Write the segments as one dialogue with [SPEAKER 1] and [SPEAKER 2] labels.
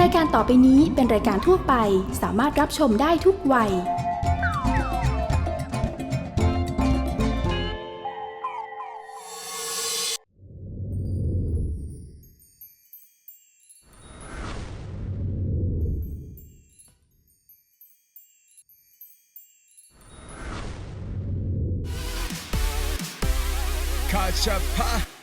[SPEAKER 1] รายการต่อไปนี้เป็นรายการทั่วไปสามารถรับชมได้ทุกวัย
[SPEAKER 2] คาชาพา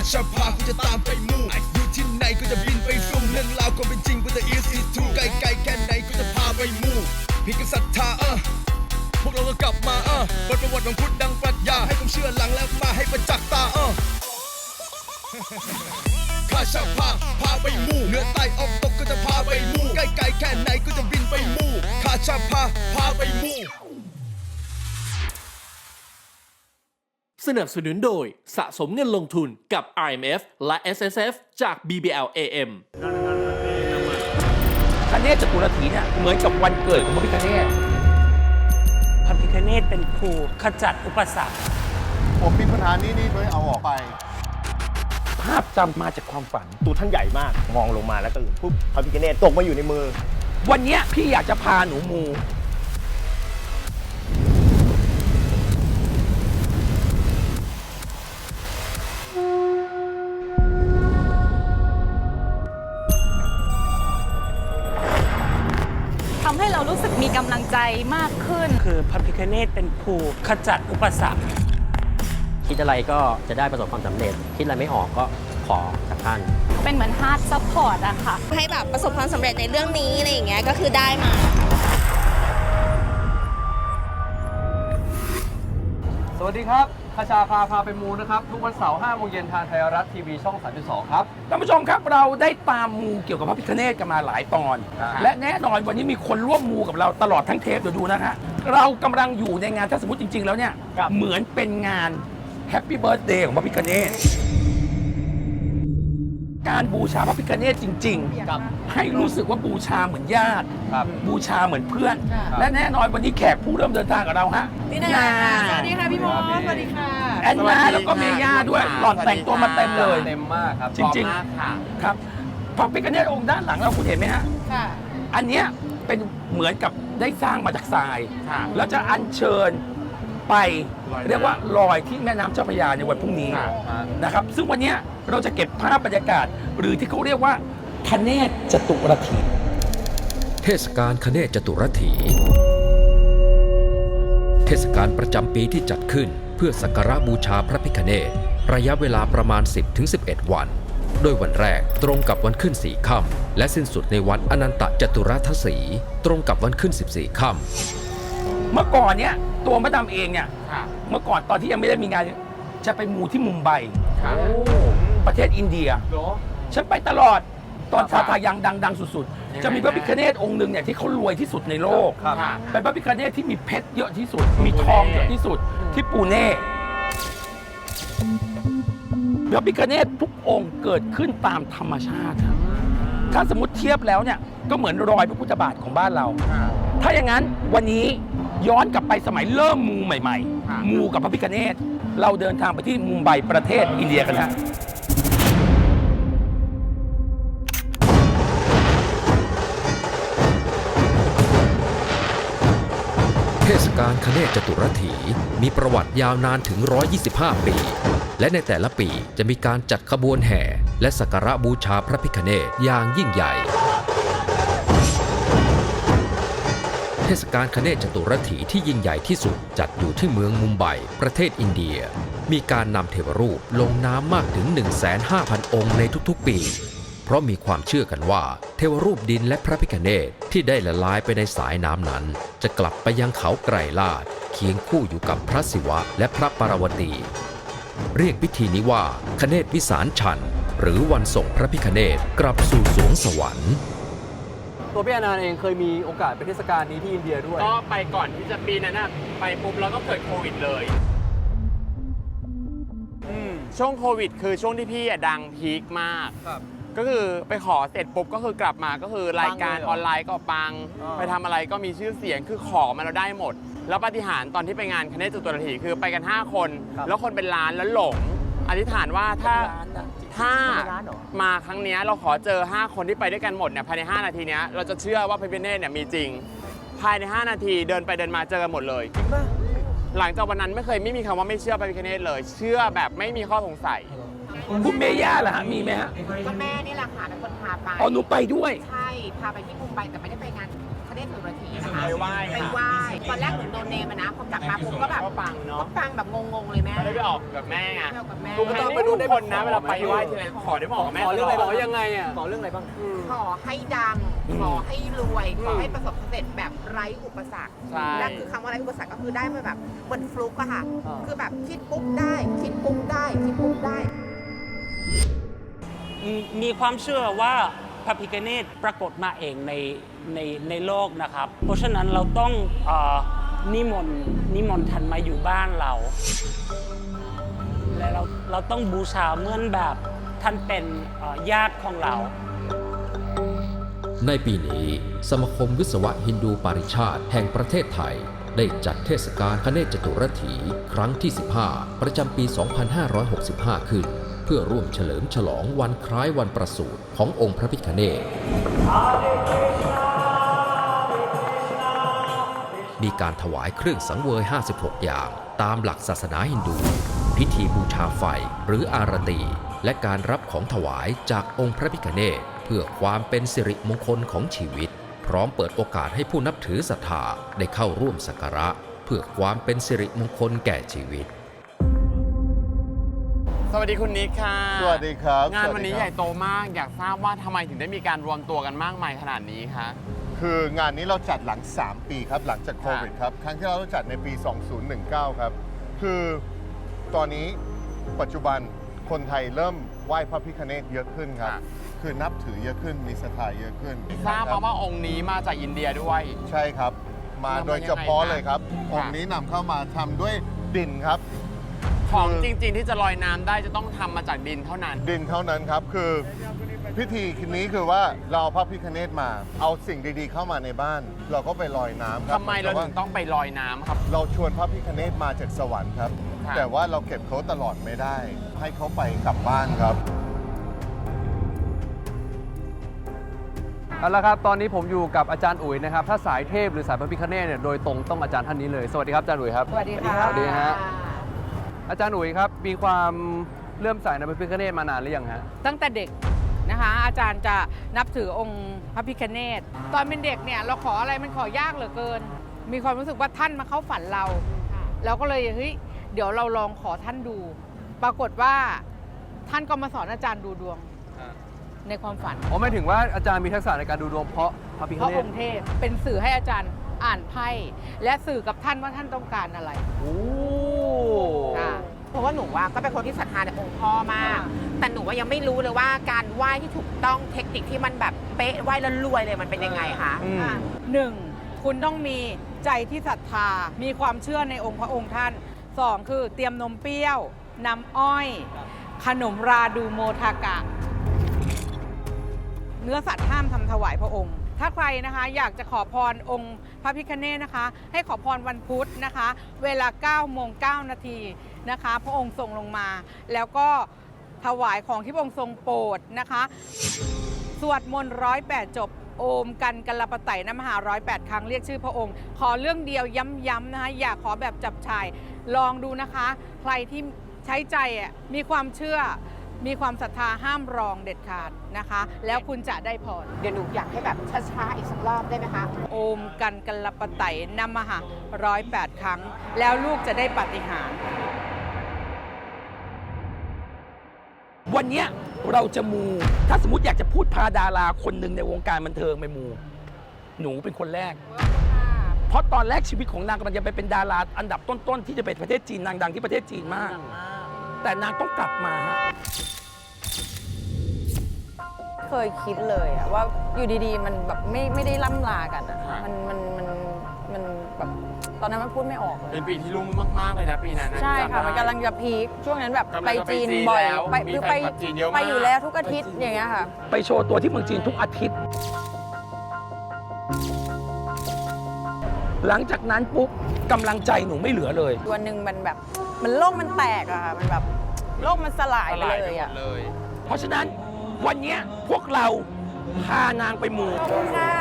[SPEAKER 2] คาชาพากูจะตามไปมู่อยู่ที่ไหนก็จะบินไปสุ่มเรื่องราวก็เป็นจริงกูจะ easy to ไกลไกลแค่ไหนกูจะพาไปมู่พี่ก็ศรัทธาเออพวกเราก็กลับมาเออเปิดประวัติของพุทธดังปรัชญาให้ความเชื่อหลังแล้วมาให้ประจักษ์ตาเออข้าชาพาพาไปมู่เหนือใต้ออกตกก็จะพาไปมู่ใกล้ไกลแค่ไหนก็จะบินไปมู่ข้าชาพาพาไปมู่
[SPEAKER 3] สนับสนุนโดยสะสมเงินลงทุนกับ IMF และ SSF จาก BBL AM
[SPEAKER 4] พระเนตรจตุรถีเนี่ยเหมือนกับวันเกิดของพระพิฆเนศ
[SPEAKER 5] พระพิคเนตเป็นครูขจัดอุปสรรค
[SPEAKER 6] ผมมีปัญหานี้นี่เลยเอาออกไป
[SPEAKER 4] ภาพจำมาจากความฝัน
[SPEAKER 7] ตัวท่านใหญ่มาก มองลงมาแล้วตื่นปุ๊บพระพิฆเนศตกมาอยู่ในมือ
[SPEAKER 4] วันเนี้ยพี่อยากจะพาหนูมู
[SPEAKER 8] เรารู้สึกมีกำลังใจมากขึ้น
[SPEAKER 5] คือพระพิคเนตเป็นครูขจัดอุปสรรค
[SPEAKER 9] คิดอะไรก็จะได้ประสบความสำเร็จ คิดอะไรไม่ออกก็ขอจากท่าน
[SPEAKER 8] เป็นเหมือนฮาร์ดซัพพอร์ตอะค่ะ
[SPEAKER 10] ให้แบบประสบความสำเร็จในเรื่องนี้อะไรอย่างเงี้ยก็คือได้มา
[SPEAKER 11] สวัสดีครับ คาชาพาพาไปมูนะครับ ทุกวันเสาร์5โมงเย็นทางไทยรัฐทีวีช่อง 32 ครับ
[SPEAKER 4] ท่านผู้ชมครับเราได้ตามมูเกี่ยวกับพระพิฆเนศกันมาหลายตอน
[SPEAKER 11] ครับ
[SPEAKER 4] และแน่นอนวันนี้มีคนร่วมมูกับเราตลอดทั้งเทปเดี๋ยวดูนะฮะเรากำลังอยู่ในงานถ้าสมมติจริง ๆ แล้วเนี่ย เหมือนเป็นงานแฮปปี้เบิร์ a เดย์ของพระพิฆเนศ การบูชาพระพิฆเนศจริงๆให้รู้สึกว่าบูชาเหมือนญาติ
[SPEAKER 11] ครับ
[SPEAKER 4] บูชาเหมือนเพื่อนและแน่นอนวันนี้แขกผู้เริ่มเดินทางกับเราฮะ
[SPEAKER 10] พี่นาสวัสดีค่ะพี่มอสสวัสดีค่ะ
[SPEAKER 4] แอนนาแล้วก็เมย่าด้วยหล่อนแต่งตัวมาเต็มเลย
[SPEAKER 11] เต็มมากครับ
[SPEAKER 4] จริง ๆครับพระพิฆเนศองค์ด้านหลังเราคุณเห็นไหมฮะ
[SPEAKER 10] ค่ะ
[SPEAKER 4] อันเนี้ยเป็นเหมือนกับได้สร้างมาจากทรายแล้วจะอัญเชิญ ไปเรียกว่าลอยที่แม่น้ำเจ้าพระยาในวันพรุ่งนี้นะครับ ซึ่งวันเนี้ยเราจะเก็บภาพบรรยากาศ หรือที่เขาเรียกว่าพระเนตรจตุรถี
[SPEAKER 12] เทศกาลคเนศจตุรถี เทศกาลประจำปีที่จัดขึ้นเพื่อสักการะบูชาพระพิฆเนศระยะเวลาประมาณ 10-11 วัน โดยวันแรกตรงกับวันขึ้นสี่ค่ำและสิ้นสุดในวันอนันตจตุรทศีตรงกับวันขึ้น 14ค่ำ
[SPEAKER 4] เมื่อก่อนเนี้ย ตัวมะดำเองเนี่ยเมื่อก่อนตอนที่ยังไม่ได้มีงานจะไปมูที่มุมไบประเทศอินเดียฉันไปตลอดตอนทาทายังดัง ๆ สุด ๆ จะมีพระพิฆเนศองค์หนึ่งเนี่ยที่เขารวยที่สุดในโลก
[SPEAKER 11] ครับ
[SPEAKER 4] เป็นพระพิฆเนศที่มีเพชรเยอะที่สุด มีทองเยอะที่สุดที่ปูเน่พระพิฆเนศทุกองค์เกิดขึ้นตามธรรมชาติครับถ้าสมมติเทียบแล้วเนี่ยก็เหมือนรอยพระพุทธบาทของบ้านเราถ้าอย่างนั้นวันนี้ ย้อนกลับไปสมัยเริ่มมูใหม่ๆ มูกับพระพิฆเนศเราเดินทางไปที่มุมไบประเทศอินเดียกันฮะ
[SPEAKER 12] เทศกาลคเนศจตุรถีมีประวัติยาวนานถึง 125 ปี และในแต่ละปีจะมีการจัดขบวนแห่ และสักการะบูชาพระพิฆเนศอย่างยิ่งใหญ่ เทศกาลคเนศจตุรถีที่ยิ่งใหญ่ที่สุดจัดอยู่ที่เมืองมุมไบประเทศอินเดีย มีการนำเทวรูปลงน้ำมากถึง 15,000 องค์ในทุกๆปี เพราะมีความเชื่อกันว่า เทวรูปดินและพระพิฆเนศที่ได้ละลายไปในสายน้ำนั้น จะกลับไปยังเขาไกรลาดเคียงคู่อยู่กับพระศิวะและพระปารวตี เรียกพิธีนี้ว่าคเนศวิสารชัน หรือวันส่งพระพิฆเนศกลับสู่สวงสวรรค์
[SPEAKER 11] ตัวพี่อนันต์เองเคยมีโอกาสไปเทศกาลนี้ที่อินเดียด้วย
[SPEAKER 7] ก็ไปก่อนที่จะปีนั้นนะไปปุ๊บแล้วก็เกิดโควิดเลยช่วงโควิด คือช่วงที่พี่อะดังพีคมาก
[SPEAKER 11] ครับ
[SPEAKER 7] ก็คือไปขอเสร็จปุ๊บก็คือกลับมาก็คือรายการ
[SPEAKER 11] ปังเลยเหรอ
[SPEAKER 7] ออนไลน์ก็ปัง
[SPEAKER 11] อ่า
[SPEAKER 7] ไปทำอะไรก็มีชื่อเสียงคือขอมาแล้วได้หมด แล้วปาฏิหารย์ตอนที่ไปงานคณะจตุรถีคือไปกัน 5 คน แล้วคนเป็นล้านแล้วหลง
[SPEAKER 13] อธิษฐานว่าถ้า ถ้ามาครั้งเนี้ยเราขอเจอ 5 คนที่ไปด้วยกันหมดเนี่ยภายใน 5 นาทีเนี้ยเราจะเชื่อว่าพระพิฆเนศเนี่ยมีจริง ภายใน 5 นาทีเดินไปเดินมาเจอกันหมดเลย จริงป่ะหลังจากวันนั้นไม่เคยไม่มีคำว่าไม่เชื่อพระพิฆเนศเลย เชื่อแบบไม่มีข้อสงสัย
[SPEAKER 4] คุณเมย่าล่ะฮะมีไหมฮะ
[SPEAKER 14] ก็แม่นี่แหละค่ะเป็นคนพาไป
[SPEAKER 4] อ๋อหนูไปด้วย
[SPEAKER 14] ใช่ พาไปที่มุมไบแต่ไม่ได้ไปงานพ ระเดชสุรธีนะคะ
[SPEAKER 13] ไปไหว้
[SPEAKER 14] ไป
[SPEAKER 13] ค่ะ
[SPEAKER 14] ไหว้ตอนแรกหนูโดนเนมอะนะพอกลับมาปุ๊บก็แบบ
[SPEAKER 13] ก็ปังเนอะ
[SPEAKER 14] ก็ปังแบบงงๆเลยแม่
[SPEAKER 13] ไม่ได้ไปออกกับแม่ไง
[SPEAKER 14] ไม่เอากับแม่
[SPEAKER 13] ทุกคนไปดูได้คนนะเวลาไปไหว้ทีไรขอได้บอกกับแม่
[SPEAKER 11] ขอเรื่องอะไร
[SPEAKER 13] ตล
[SPEAKER 11] ข
[SPEAKER 13] ด
[SPEAKER 11] อยังไงอะขอเรื่องอะไรบ้าง
[SPEAKER 14] ขอให้ดัง ขอให้รวย ขอให้ประสบความสำเร็จแบบไร้อุปสรรค
[SPEAKER 13] ใช่
[SPEAKER 14] และคือคำว่าไร้อุปสรรคก็คือได้มาแบบเหมือนฟลุกอะค่ะ
[SPEAKER 11] อ่า
[SPEAKER 14] คือแบบคิดปุ๊บได้ คิดปุ๊บได้ คิดปุ๊บได้
[SPEAKER 5] มีมีความเชื่อว่าพ ระพิฆเนศปรากฏมาเองในในในโลกนะครับ เพราะฉะนั้นเราต้องอนิมนต์นิมนต์ท่านมาอยู่บ้านเรา และเราเราต้องบูชาเหมือนแบบท่านเป็นญาติของเรา
[SPEAKER 12] ในปีนี้สมาคมวิศวะฮินดูปาริชาติแห่งประเทศไทยได้จัดเทศกาลคเนศจตุรถี ครั้งที่ 15 ประจำปี 2565 ขึ้น พื่อร่วมเฉลิมฉลองวันคล้ายวันประสูติขององค์พระพิฆเนศมีการถวายเครื่องสังเวย 56 อย่าง ตามหลักศาสนาฮินดู พิธีบูชาไฟหรืออารตี และการรับของถวายจากองค์พระพิฆเนศเพื่อความเป็นสิริมงคลของชีวิต พร้อมเปิดโอกาสให้ผู้นับถือศรัทธาได้เข้าร่วมสักการะ เพื่อความเป็นสิริมงคลแก่ชีวิต
[SPEAKER 13] สวัสดีคุณนิกค่ะ
[SPEAKER 6] สวัสดีครับ
[SPEAKER 13] งาน
[SPEAKER 6] สวั
[SPEAKER 13] วั
[SPEAKER 6] ส
[SPEAKER 13] น
[SPEAKER 6] ดี
[SPEAKER 13] นี้
[SPEAKER 6] ครับ
[SPEAKER 13] ใหญ่โตมาก อยากทราบว่าทำไมถึงได้มีการรวมตัวกันมากมายขนาดนี้คะ
[SPEAKER 6] คืองานนี้เราจัดหลัง 3 ปีครับ หลังจากโควิดครับ ครั้งที่เราจัดในปี 2019 ครับ คือตอนนี้ปัจจุบันคนไทยเริ่มไหว้พระพิฆเนศเยอะขึ้นครับคือนับถือเยอะขึ้น มีศรัทธาเยอะขึ้น
[SPEAKER 13] ทราบ
[SPEAKER 6] ค
[SPEAKER 13] มาว่าองค์นี้มาจากอินเดียด้วย
[SPEAKER 6] ใช่ครับ มา
[SPEAKER 13] ทำมา
[SPEAKER 6] โดยเฉพาะเลยครับ
[SPEAKER 13] ยังไงคะ
[SPEAKER 6] องค์นี้นำเข้ามาทำด้วยดินครับ
[SPEAKER 13] ของจริง ๆ ที่จะลอยน้ำได้จะต้องทำมาจากดินเท่านั้น
[SPEAKER 6] ดินเท่านั้นครับ คือพิธีนี้คือว่าเราเอาพระพิฆเนศมา เอาสิ่งดีๆเข้ามาในบ้าน เราก็ไปลอยน้ำครับ
[SPEAKER 13] ทำไมเราถึงต้องไปลอยน้ำครับ
[SPEAKER 6] เราชวนพระพิฆเนศมาจากสวรรค์ครับ
[SPEAKER 13] ค่ะ
[SPEAKER 6] แต่ว่าเราเก็บเขาตลอดไม่ได้ ให้เขาไปกลับบ้านครับ
[SPEAKER 11] เอาละครับ ตอนนี้ผมอยู่กับอาจารย์อุ๋ยนะครับ ถ้าสายเทพหรือสายพระพิฆเนศเนี่ย โดยตรงต้องอาจารย์ท่านนี้เลย สวัสดีครับอาจารย์อุ๋ยครับ
[SPEAKER 14] สวัสดีค่ะ
[SPEAKER 11] สวัสดีฮะ อาจารย์อุ๋ยครับ มีความเลื่อมใสในพระพิฆเนศมานานหรือยังฮะ
[SPEAKER 15] ตั้งแต่เด็กนะคะ อาจารย์จะนับถือองค์พระพิคเนตตอนเป็นเด็กเนี่ยเราขออะไรมันขอยากเหลือเกิน มีความรู้สึกว่าท่านมาเข้าฝันเราเราก็เลยเฮ้ยเดี๋ยวเราลองขอท่านดู ปรากฏว่าท่านก็มาสอนอาจารย์ดูดวงในความฝัน
[SPEAKER 11] ผมหมายถึงว่าอาจารย์มีทักษะในการดูดวงเพราะพระพิฆ
[SPEAKER 15] เพราะ
[SPEAKER 11] เน
[SPEAKER 15] อ
[SPEAKER 11] ศ
[SPEAKER 15] งค์เทพเป็นสื่อให้อาจารย์อ่านไพ่และสื่อกับท่านว่าท่านต้องการอะไร
[SPEAKER 11] โอ้
[SPEAKER 15] ค่ะ
[SPEAKER 14] เพราะว่าหนูว่าก็เป็นคนที่ศรัทธาในองค์พ่อมาก แต่หนูว่ายังไม่รู้เลยว่าการไหว้ที่ถูกต้องเทคนิคที่มันแบบเป๊ะไหว้แล้วรวยเลยมันเป็นยังไงคะ
[SPEAKER 11] อืม
[SPEAKER 15] หนึ่งคุณต้องมีใจที่ศรัทธา มีความเชื่อในองค์พระองค์ท่านสองคือเตรียมนมเปรี้ยว น้ำอ้อย ขนมราดูโมทากะ เนื้อสัตว์ห้ามทำถวายพระองค์ ถ้าใครนะคะอยากจะขอพรองค์พระพิคเนตนะคะ ให้ขอพรวันพุธนะคะ เวลา9โมง9นาทีนะคะ พระองค์ทรงลงมา แล้วก็ถวายของที่พระองค์ทรงโปรดนะคะ สวดมนต์ร้อยแปดจบโอมกันกัลปไตยนมหาร้อยแปดครั้งเรียกชื่อพระองค์ ขอเรื่องเดียวย้ำๆนะคะ อย่าขอแบบจับชายลองดูนะคะ ใครที่ใช้ใจมีความเชื่อ มีความศรัทธาห้ามรองเด็ดขาดนะคะ แล้วคุณจะได้พร
[SPEAKER 14] เดี๋ยวหนูอยากให้แบบช้าๆอีกสักรอบได้ไหมคะ
[SPEAKER 15] โอมกันกัลปะไตนมหาร้อยแปดครั้ง แล้วลูกจะได้ปาฏิหารย์
[SPEAKER 4] วันเนี้ยเราจะมู ถ้าสมมติอยากจะพูดพาดาราคนหนึ่งในวงการบันเทิงไปมู หนูเป็นคนแรก เพราะตอนแรกชีวิตของนางกำลังจะไปเป็นดาราอันดับต้นๆที่จะไปประเทศจีนนางดังที่ประเทศจีนมาก แต่นางต้องกลับมาฮะ
[SPEAKER 8] เคยคิดเลยอะว่าอยู่ดีๆ มันแบบไม่ไม่ได้ล่ำลากันอะ
[SPEAKER 13] ค่ะ
[SPEAKER 8] มันมันมันมันแบบตอนนั้นมันพูดไม่ออกเลย
[SPEAKER 13] เป็นปีที่รุ่งมากๆเลยนะปีนั้นนะ
[SPEAKER 8] ใช่ค่ะ
[SPEAKER 13] จำได้
[SPEAKER 8] มันกำลังจะพีคช่วงนั้นแบบ
[SPEAKER 13] กำลัง
[SPEAKER 8] ไป
[SPEAKER 13] จะไป
[SPEAKER 8] จีน
[SPEAKER 13] จีน
[SPEAKER 8] บ่อย
[SPEAKER 13] แล้ว
[SPEAKER 8] ไป
[SPEAKER 13] มี
[SPEAKER 8] คือไป
[SPEAKER 13] แฟนคลับจีนเยอะมาก
[SPEAKER 8] ไปอยู่แล้วทุกอาทิตย์อย่างเงี้ยค่ะ
[SPEAKER 4] ไปโชว์ตัวที่เมืองจีนทุกอาทิตย์ หลังจากนั้นปุ๊บกำลังใจหนูไม่เหลือเลย
[SPEAKER 8] วันหนึ่งมันแบบมันโลกมันแตกอะค่ะมันแบบโลกมันสลายไปเลยอะ
[SPEAKER 4] เพราะฉะนั้นวันเนี้ยพวกเราพานางไปมู
[SPEAKER 8] ขอบคุณค่ะ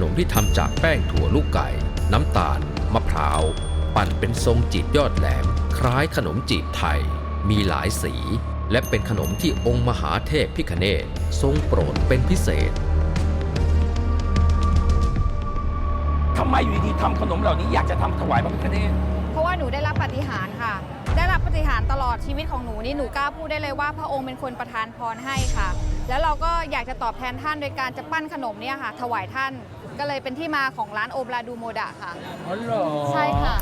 [SPEAKER 12] นขนมที่ทำจากแป้งถั่วลูกไก่ น้ำตาล มะพร้าว ปั่นเป็นทรงจีบยอดแหลม คล้ายขนมจีบไทย มีหลายสี และเป็นขนมที่องค์มหาเทพพิคเนตทรงโปรดเป็นพิเศษ
[SPEAKER 4] ทำไมอยู่ดีๆทำขนมเหล่านี้อยากจะทำถวายพระพิฆเนศ
[SPEAKER 16] เพราะว่าหนูได้รับปาฏิหารย์ค่ะ ได้รับปาฏิหารย์ตลอดชีวิตของหนูนี่หนูกล้าพูดได้เลยว่าพระองค์เป็นคนประทานพรให้ค่ะ แล้วเราก็อยากจะตอบแทนท่านโดยการจะปั้นขนมเนี่ยค่ะ ถวายท่าน ก็เลยเป็นที่มาของร้านโอมลาดูโมดะค่ะ
[SPEAKER 4] อ๋อเหรอ
[SPEAKER 16] ใช่ค่ะ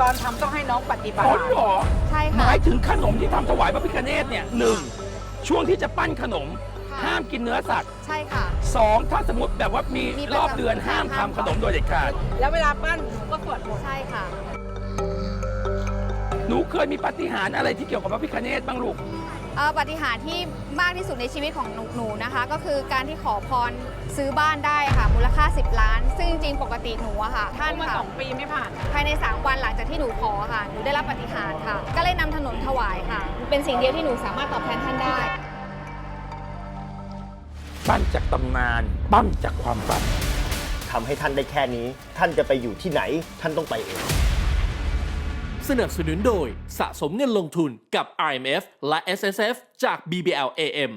[SPEAKER 15] ตอนทำต้องให้น้องปฏิบัติ
[SPEAKER 4] อ๋อเหรอ
[SPEAKER 16] ใช่
[SPEAKER 4] ห
[SPEAKER 16] ค่ะ
[SPEAKER 4] มายถึงขนมที่ทำถวายพระพิฆเนศเนี่ยหนึ่งช่วงที่จะปั้นขนมห้ามกินเนื้อสัตว์
[SPEAKER 16] ใช่ค่ะ
[SPEAKER 4] สองถ้าสมมติแบบว่ามี
[SPEAKER 16] มี
[SPEAKER 4] รอบ
[SPEAKER 16] ประจำ
[SPEAKER 4] เดือนห้ามทำขนมโดยเด็ดขาด
[SPEAKER 15] แล้วเวลาปั้นหนูก็สวดมนต์
[SPEAKER 16] ใช่ค่ะ
[SPEAKER 4] หนูเคยมีปาฏิหารย์อะไรที่เกี่ยวกับพระพิฆเนศบ้างลูก
[SPEAKER 16] เอ่อ ปาฏิหารย์ที่มากที่สุดในชีวิตของหนูหนูนะคะ ก็คือการที่ขอพรซื้อบ้านได้ค่ะ มูลค่า 10 ล้าน ซึ่งจริงๆปกติหนูอะค่ะ ท่าน
[SPEAKER 15] มา
[SPEAKER 16] ค่ะ
[SPEAKER 15] สองปีไม่ผ่าน
[SPEAKER 16] ภายใน 3 วันหลังจากที่หนูขอค่ะ หนูได้รับปาฏิหารย์ค่ะ ก็เลยนำถนนถวายค่ะ เป็นสิ่งเดียวที่หนูสามารถตอบแทนท่านได้
[SPEAKER 4] ปั้นจากตำนานปั้นจากความฝัน
[SPEAKER 7] ทำให้ท่านได้แค่นี้ ท่านจะไปอยู่ที่ไหน ท่านต้องไปเอง
[SPEAKER 3] สนับสนุนโดยสะสมเงินลงทุนกับ IMF และ SSF จาก BBL AM